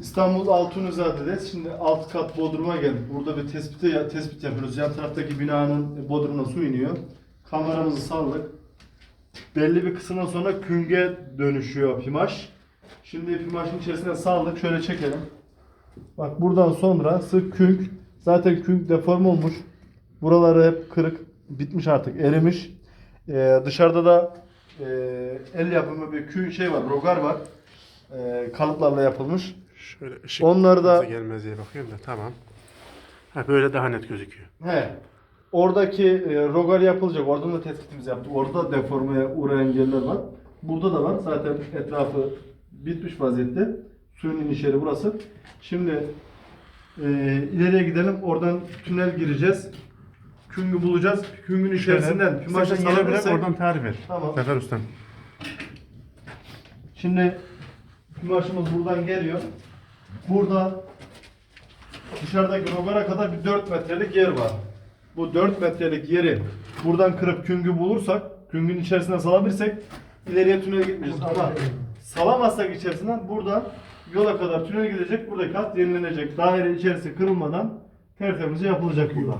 İstanbul Altunizade'deyiz. Şimdi alt kat Bodrum'a geldik. Burada bir tespite, tespit yapıyoruz. Yan taraftaki binanın Bodrum'una su iniyor. Kameramızı saldık. Belli bir kısımdan sonra künge dönüşüyor pimaş. Şimdi pimaşın içerisine saldık. Şöyle çekelim. Bak buradan sonra sık künk. Zaten künk deform olmuş. Buraları hep kırık. Bitmiş artık. Erimiş. Ee, dışarıda da e, el yapımı bir kün şey var. Rogar var. Ee, kalıplarla yapılmış. Şöyle ışık Onları da- gelmez diye bakıyorum da tamam. Ha, böyle daha net gözüküyor. He. Oradaki e, rogar yapılacak. Oradan da tespitimizi yaptık. Orada da deformeye uğrayan yerler var. Burada da var. Zaten etrafı bitmiş vaziyette. Suyun iniş yeri burası. Şimdi e, ileriye gidelim. Oradan tünel gireceğiz. Küngü bulacağız. Küngün içerisinden pimaşı Sen yere bırak salabilirsek. oradan tarif ver. Tamam. Zafer Ustam. Şimdi kumaşımız buradan geliyor. Burada dışarıdaki rogara kadar bir 4 metrelik yer var. Bu 4 metrelik yeri buradan kırıp küngü bulursak, küngün içerisine salabilirsek ileriye tünel gitmeyeceğiz. Ama salamazsak içerisinden buradan yola kadar tünel gidecek. Buradaki hat yenilenecek. Daire içerisi kırılmadan tertemiz yapılacak burada.